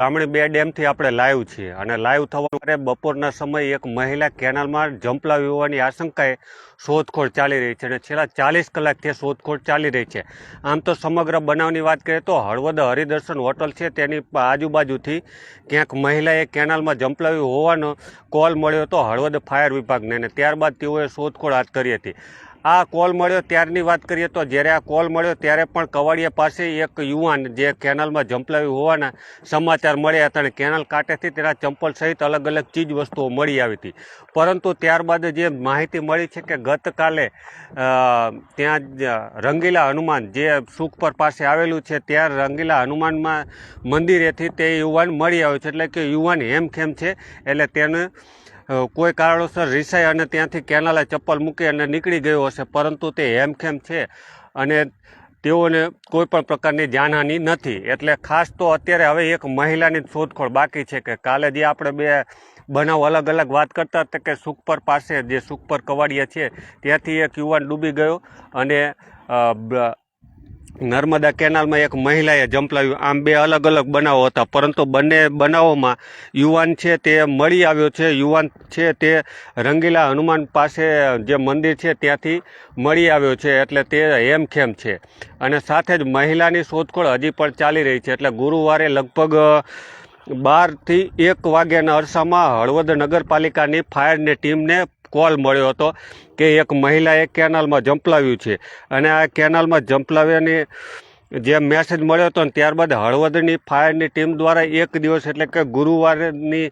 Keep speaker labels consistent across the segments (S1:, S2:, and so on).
S1: બ્રાહ્મણી બે ડેમથી આપણે લાઈવ છીએ અને લાઈવ થવા માટે બપોરના સમયે એક મહિલા કેનાલમાં જંપલાવી હોવાની આશંકાએ શોધખોળ ચાલી રહી છે અને છેલ્લા ચાલીસ કલાકથી શોધખોળ ચાલી રહી છે. આમ તો સમગ્ર બનાવની વાત કરીએ તો હળવદ હરિદર્શન હોટલ છે, તેની આજુબાજુથી ક્યાંક મહિલાએ કેનાલમાં જંપલાવી હોવાનો કોલ મળ્યો હતો હળવદ ફાયર વિભાગને અને ત્યારબાદ તેઓએ શોધખોળ હાથ કરી હતી. આ કોલ મળ્યો ત્યારની વાત કરીએ તો જ્યારે આ કોલ મળ્યો ત્યારે પણ કવાડિયા પાસે એક યુવાન જે કેનાલમાં જંપલાવી હોવાના સમાચાર મળ્યા હતા અને કેનાલ કાંઠેથી તેના ચંપલ સહિત અલગ અલગ ચીજ વસ્તુઓ મળી આવી હતી. પરંતુ ત્યારબાદ જે માહિતી મળી છે કે ગતકાલે ત્યાં રંગીલા હનુમાન જે સુખપર પાસે આવેલું છે, ત્યાં રંગીલા હનુમાનમાં મંદિરેથી તે યુવાન મળી આવ્યો છે. એટલે કે યુવાન હેમખેમ છે. એટલે તેને કોઈ કારણોસર રિસાઈ અને ત્યાંથી કેનાલે ચપ્પલ મૂકી અને નીકળી ગયો હશે, પરંતુ તે હેમખેમ છે અને તેઓને કોઈ પણ પ્રકારની જાનહાનિ નથી. એટલે ખાસ તો અત્યારે હવે એક મહિલાની શોધખોળ બાકી છે કે કાલે જે આપણે બે બનાવ અલગ અલગ વાત કરતા હતા કે સુખપર પાસે જે સુખપર કવાડિયા છે, ત્યાંથી એક યુવાન ડૂબી ગયો અને નર્મદા કેનાલમાં એક મહિલાએ જંપલાવ્યું. આમ બે અલગ અલગ બનાવો હતા, પરંતુ બંને બનાવોમાં યુવાન છે તે મળી આવ્યો છે. યુવાન છે તે રંગીલા હનુમાન પાસે જે મંદિર છે ત્યાંથી મળી આવ્યો છે, એટલે તે હેમખેમ છે. અને સાથે જ મહિલાની શોધખોળ હજી પણ ચાલી રહી છે, એટલે ગુરુવારે લગભગ બારથી એક વાગ્યાના અરસામાં હળવદ નગરપાલિકાની ફાયરની ટીમને કોલ મળ્યો હતો કે એક મહિલાએ કેનાલમાં જંપલાવ્યું છે. અને આ કેનાલમાં જંપલાવ્યાની જે મેસેજ મળ્યો હતો ને ત્યારબાદ હળવદની ફાયરની ટીમ દ્વારા એક દિવસ એટલે કે ગુરુવારની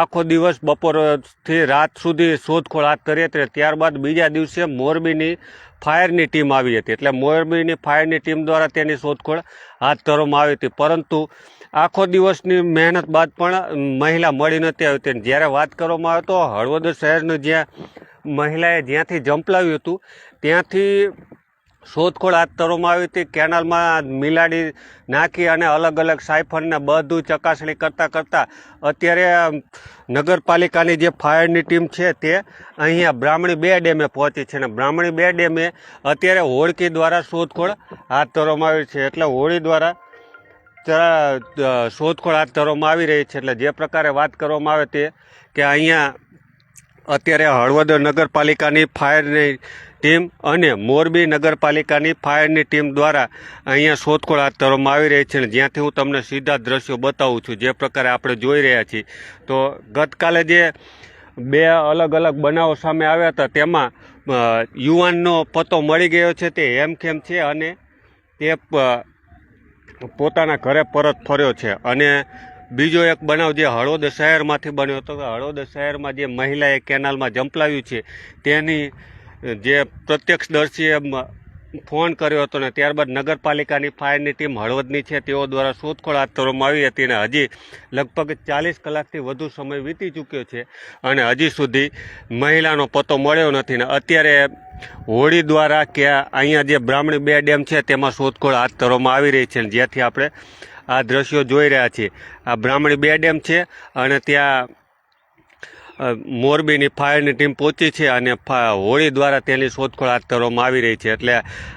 S1: આખો દિવસ બપોરથી રાત સુધી શોધખોળ હાથ કરી હતી ત્યારબાદ બીજા દિવસે મોરબીની ફાયરની ટીમ આવી હતી. એટલે મોરબીની ફાયરની ટીમ દ્વારા તેની શોધખોળ હાથ ધરવામાં આવી હતી. પરંતુ આખો દિવસની મહેનત બાદ પણ મહિલા મળી નથી આવી હતી જ્યારે વાત કરવામાં આવે તો હળવદ શહેરનું જ્યાં મહિલાએ જ્યાંથી જંપલાવ્યું હતું, ત્યાંથી શોધખોળ હાથ ધરવામાં આવી હતી. કેનાલમાં મિલાડી નાખી અને અલગ અલગ સાયફનને બધું ચકાસણી કરતાં કરતાં અત્યારે નગરપાલિકાની જે ફાયરની ટીમ છે તે અહીંયા બ્રાહ્મણી બે ડેમે પહોંચી છે. અને બ્રાહ્મણી બે ડેમે અત્યારે હોળકી દ્વારા શોધખોળ હાથ ધરવામાં આવી છે. એટલે હોળી દ્વારા જરા શોધખોળ હાથ ધરવામાં આવી રહી છે. એટલે જે પ્રકારે વાત કરવામાં આવે તે કે અહીંયા અત્યારે હળવદ નગરપાલિકાની ફાયરની ટીમ અને મોરબી નગરપાલિકાની ફાયરની ટીમ દ્વારા અહીંયા શોધખોળ હાથ ધરવામાં આવી રહી છે. અને જ્યાંથી હું તમને સીધા દ્રશ્યો બતાવું છું, જે પ્રકારે આપણે જોઈ રહ્યા છીએ. તો ગતકાલે જે બે અલગ અલગ બનાવો સામે આવ્યા હતા, તેમાં યુવાનનો પતો મળી ગયો છે. તે હેમખેમ છે અને તે પોતાના ઘરે પરત ફર્યો છે. અને બીજો એક બનાવ જે હળવદ શહેરમાંથી બન્યો હતો હળવદ શહેરમાં જે મહિલાએ કેનાલમાં જંપલાવ્યું છે, તેની જે પ્રત્યક્ષદર્શીએ ફોન કર્યો હતો ને ત્યારબાદ નગરપાલિકાની ફાયરની ટીમ હળવદની છે. તેઓ દ્વારા શોધખોળ હાથ ધરવામાં આવી હતી અને હજી લગભગ ચાલીસ કલાકથી વધુ સમય વીતી ચૂક્યો છે અને હજી સુધી મહિલાનો પતો મળ્યો નથી ને અત્યારે હોળી દ્વારા કે અહીંયા જે બ્રાહ્મણી બે ડેમ છે તેમાં શોધખોળ હાથ ધરવામાં આવી રહી છે જ્યાંથી આપણે આ દ્રશ્યો જોઈ રહ્યા છીએ. આ બ્રાહ્મણી બે ડેમ છે અને ત્યાં મોરબીની ફાયરની ટીમ પહોંચી છે અને હોળી દ્વારા તેની શોધખોળ હાથ ધરવામાં આવી રહી છે. એટલે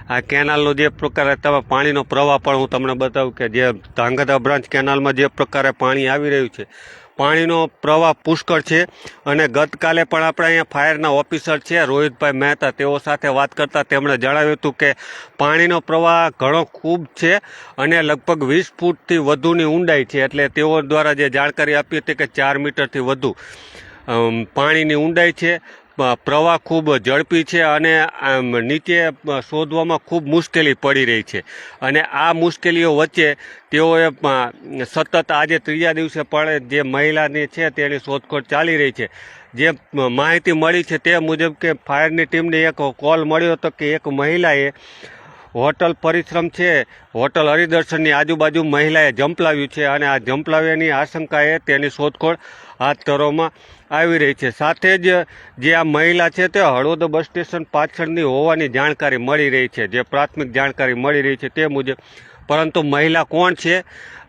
S1: આ કેનાલનો જે પ્રકારે તમે પાણીનો પ્રવાહ પણ હું તમને બતાવું કે જે ધાંગધ્રા બ્રાન્ચ કેનાલમાં જે પ્રકારે પાણી આવી રહ્યું છે, પાણીનો પ્રવાહ પુષ્કળ છે અને ગતકાલે પણ આપણે અહીંયા ફાયરના ઓફિસર છે, રોહિતભાઈ મહેતા, તેઓ સાથે વાત કરતા તેમણે જણાવ્યું હતું કે પાણીનો પ્રવાહ ઘણો ખૂબ છે અને લગભગ વીસ ફૂટથી વધુની ઊંડાઈ છે. એટલે તેઓ દ્વારા જે જાણકારી આપી હતી કે ચાર મીટરથી વધુ. પાણીની ઊંડાઈ છે પ્રવાહ ખૂબ ઝડપી છે અને નીચે શોધવામાં ખૂબ મુશ્કેલી પડી રહી છે. અને આ મુશ્કેલીઓ વચ્ચે તેઓએ સતત આજે ત્રીજા દિવસે પણ જે મહિલાની છે તેની શોધખોળ ચાલી રહી છે. જે માહિતી મળી છે તે મુજબ કે ફાયરની ટીમને એક કોલ મળ્યો હતો કે એક મહિલાએ હોટલ પરિશ્રમ છે. હોટલ હરિદર્શનની આજુબાજુ મહિલાએ જંપલાવ્યું છે અને આ જંપલાવ્યાની આશંકાએ તેની શોધખોળ હાથ ધરવામાં આવી રહી છે. સાથે જ જે આ મહિલા છે તે હળવદ બસ સ્ટેશન પાછળની હોવાની જાણકારી મળી રહી છે. જે પ્રાથમિક જાણકારી મળી રહી છે તે મુજબ, પરંતુ મહિલા કોણ છે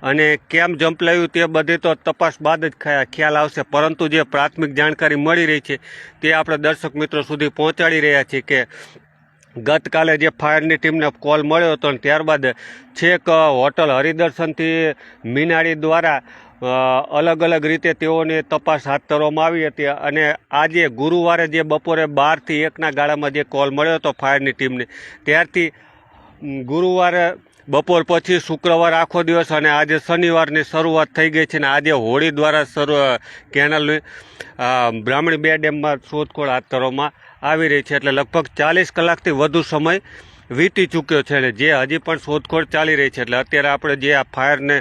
S1: અને કેમ જંપલાવ્યું તે બધી તો તપાસ બાદ જ ખ્યાલ આવશે. પરંતુ જે પ્રાથમિક જાણકારી મળી રહી છે તે આપણે દર્શક મિત્રો સુધી પહોંચાડી રહ્યા છીએ કે ગતકાલે જે ફાયરની ટીમને કોલ મળ્યો હતો અને ત્યારબાદ છેક હોટલ હરિદર્શનથી મીનાળી દ્વારા અલગ અલગ રીતે તેઓની તપાસ હાથ ધરવામાં આવી હતી અને આજે ગુરુવારે જે બપોરે બારથી એકના ગાળામાં જે કોલ મળ્યો હતો ફાયરની ટીમને, ત્યારથી ગુરુવારે બપોર પછી શુક્રવાર આખો દિવસ અને આજે શનિવારની શરૂઆત થઈ ગઈ છે અને આજે હોળી દ્વારા શરૂ કેનાલની બ્રાહ્મણી બે ડેમમાં શોધખોળ હાથ ધરવામાં આવી રહી છે એટલે લગભગ ચાલીસ કલાકથી વધુ સમય વીતી ચૂક્યો છે અને જે હજી પણ શોધખોળ ચાલી રહી છે એટલે અત્યારે આપણે જે આ ફાયરને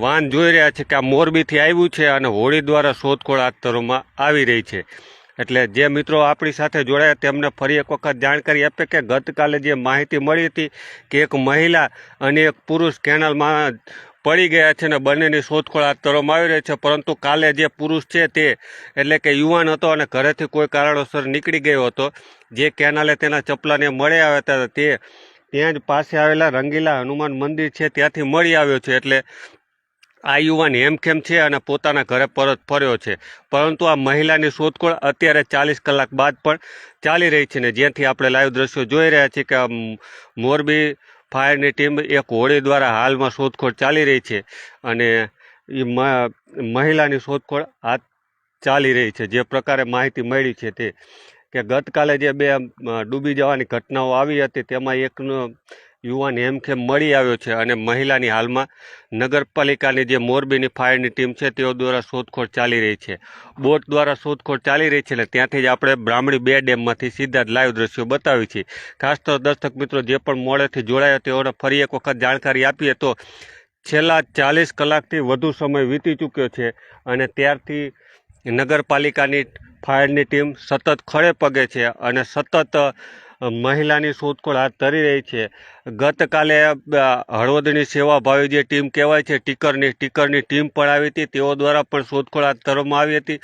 S1: વાન જોઈ રહ્યા છે કે આ મોરબીથી આવ્યું છે અને હોળી દ્વારા શોધખોળ હાથ ધરવામાં આવી રહી છે. એટલે જે મિત્રો આપણી સાથે જોડાયા તેમને ફરી એક વખત જાણકારી આપે કે ગતકાલે જે માહિતી મળી હતી કે એક મહિલા અને એક પુરુષ કેનાલમાં પડી ગયા છે અને બંનેની શોધખોળ હાથ ધરવામાં આવી રહી છે. પરંતુ કાલે જે પુરુષ છે તે, એટલે કે યુવાન હતો અને ઘરેથી કોઈ કારણોસર નીકળી ગયો હતો. જે કેનાલે તેના ચપલાને મળી આવ્યા હતા તે ત્યાં જ પાસે આવેલા રંગીલા હનુમાન મંદિર છે, ત્યાંથી મળી આવ્યો છે. એટલે આ યુવાન હેમખેમ છે અને પોતાના ઘરે પરત ફર્યો છે. પરંતુ આ મહિલાની શોધખોળ અત્યારે ચાલીસ કલાક બાદ પણ ચાલી રહી છે ને જ્યાંથી આપણે લાઈવ દ્રશ્યો જોઈ રહ્યા છીએ કે મોરબી ફાયરની ટીમ એક હોળી દ્વારા હાલમાં શોધખોળ ચાલી રહી છે અને એ મહિલાની શોધખોળ હાથ ચાલી રહી છે. જે પ્રકારે માહિતી મળી છે તે કે ગતકાલે જે બે ડૂબી જવાની ઘટનાઓ આવી હતી, તેમાં એકનો યુવાન હેમખેમ મળી આવ્યો છે અને મહિલાની હાલમાં નગરપાલિકાની જે મોરબીની ફાયરની ટીમ છે, તેઓ દ્વારા શોધખોળ ચાલી રહી છે. બોટ દ્વારા શોધખોળ ચાલી રહી છે એટલે ત્યાંથી જ આપણે બ્રાહ્મણી બે ડેમમાંથી સીધા જ લાઈવ દ્રશ્યો બતાવી છે. ખાસ તો દર્શક મિત્રો જે પણ મોડેથી જોડાયા તેઓને ફરી એક વખત જાણકારી આપીએ તો છેલ્લા ચાલીસ કલાકથી વધુ સમય વીતી ચૂક્યો છે અને ત્યારથી નગરપાલિકાની ફાયરની ટીમ સતત ખડે પગે છે અને સતત મહિલાની શોધખોળ હાથ ધરી રહી છે. ગતકાલે હળવદની સેવાભાવી જે ટીમ કહેવાય છે, ટીકરની ટીકરની ટીમ પણ આવી હતી. તેઓ દ્વારા પણ શોધખોળ હાથ ધરવામાં આવી હતી.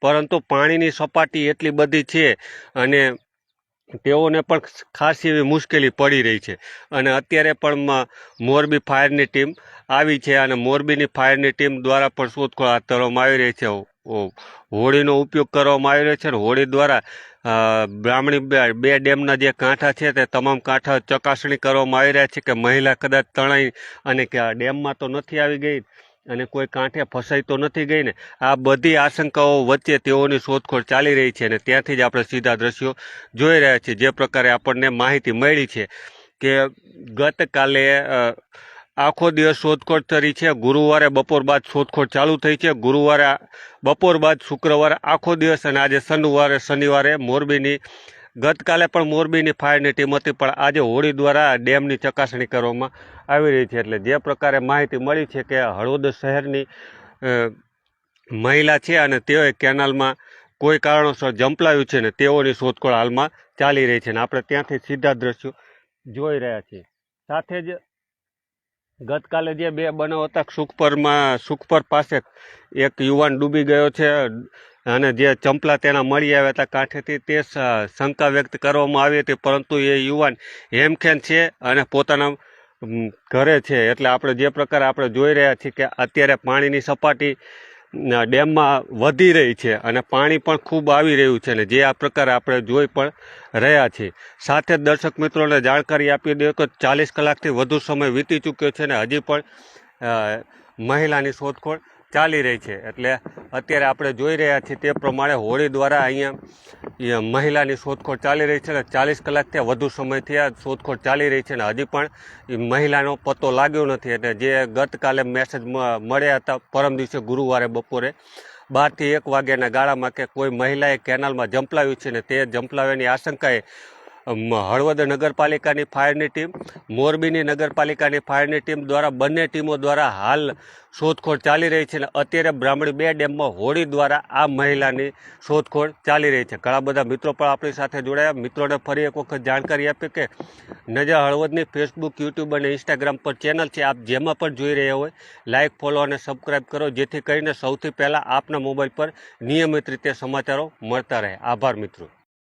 S1: પરંતુ પાણીની સપાટી એટલી બધી છે અને તેઓને પણ ખાસ એવી મુશ્કેલી પડી રહી છે. અને અત્યારે પણ મોરબી ફાયરની ટીમ આવી છે અને મોરબીની ફાયરની ટીમ દ્વારા પણ શોધખોળ હાથ ધરવામાં આવી રહી છે. હોળીનો ઉપયોગ કરવામાં આવી રહ્યો છે અને હોળી દ્વારા બ્રાહ્મણી બે ડેમના જે કાંઠા છે તે તમામ કાંઠા ચકાસણી કરવામાં આવી રહ્યા છે કે મહિલા કદાચ તણાઈ અને કે ડેમમાં તો નથી આવી ગઈ અને કોઈ કાંઠે ફસાઈ તો નથી ગઈ ને, આ બધી આશંકાઓ વચ્ચે તેઓની શોધખોળ ચાલી રહી છે અને ત્યાંથી જ આપણે સીધા દ્રશ્યો જોઈ રહ્યા છીએ. જે પ્રકારે આપણને માહિતી મળી છે કે ગતકાલે આખો દિવસ શોધખોળ કરી છે. ગુરુવારે બપોર બાદ શોધખોળ ચાલુ થઈ છે. ગુરુવારે બપોર બાદ શુક્રવારે આખો દિવસ અને આજે શનિવારે શનિવારે મોરબીની, ગતકાલે પણ મોરબીની ફાયરની ટીમ હતી, પણ આજે હોળી દ્વારા ડેમની ચકાસણી કરવામાં આવી રહી છે. એટલે જે પ્રકારે માહિતી મળી છે કે હળવદ શહેરની મહિલા છે અને તેઓએ કેનાલમાં કોઈ કારણોસર જંપલાવ્યું છે ને તેઓની શોધખોળ હાલમાં ચાલી રહી છે. ને આપણે ત્યાંથી સીધા દ્રશ્યો જોઈ રહ્યા છીએ. સાથે જ ગતકાલે જે બે બનાવ હતા સુખપરમાં, સુખપર પાસે એક યુવાન ડૂબી ગયો છે અને જે ચંપલા તેના મળી આવ્યા હતા કાંઠેથી, તે શંકા વ્યક્ત કરવામાં આવી હતી, પરંતુ એ યુવાન હેમખેમ છે અને પોતાના ઘરે છે. એટલે આપણે જે પ્રકારે આપણે જોઈ રહ્યા છીએ કે અત્યારે પાણીની સપાટી ડેમમાં વધી રહી છે અને પાણી પણ ખૂબ આવી રહ્યું છે ને જે આ પ્રકારે આપણે જોઈ પણ રહ્યા છીએ. સાથે દર્શક મિત્રોને જાણકારી આપી દઈએ કે ચાલીસ કલાકથી વધુ સમય વીતી ચૂક્યો છે ને હજી પણ મહિલાની શોધખોળ ચાલી રહી છે. એટલે અત્યારે આપણે જોઈ રહ્યા છીએ તે પ્રમાણે હોળી દ્વારા અહીંયા મહિલાની શોધખોળ ચાલી રહી છે અને ચાલીસ કલાકથી વધુ સમયથી આ શોધખોળ ચાલી રહી છે અને હજી પણ એ મહિલાનો પત્તો લાગ્યો નથી એટલે જે ગતકાલે મેસેજ મળ્યા હતા પરમ દિવસે ગુરુવારે બપોરે બારથી એક વાગ્યાના ગાળામાં કે કોઈ મહિલાએ કેનાલમાં જંપલાવ્યું છે ને તે જંપલાવ્યાની આશંકાએ હળવદ નગરપાલિકાની ફાયરની ટીમ, મોરબીની નગરપાલિકાની ફાયરની ટીમ દ્વારા બંને ટીમો દ્વારા હાલ શોધખોળ ચાલી રહી છે અને અત્યારે બ્રાહ્મણી બે ડેમમાં હોળી દ્વારા આ મહિલાની શોધખોળ ચાલી રહી છે. ઘણા બધા મિત્રો પણ આપણી સાથે જોડાયા. મિત્રોને ફરી એક વખત જાણકારી આપી કે નજર હળવદની ફેસબુક યુટ્યુબ અને ઇન્સ્ટાગ્રામ પર ચેનલ છે. આપ જેમાં પણ જોઈ રહ્યા હોય લાઇક ફોલો અને સબસ્ક્રાઈબ કરો, જેથી કરીને સૌથી પહેલાં આપના મોબાઈલ પર નિયમિત રીતે સમાચારો મળતા રહે. આભાર મિત્રો.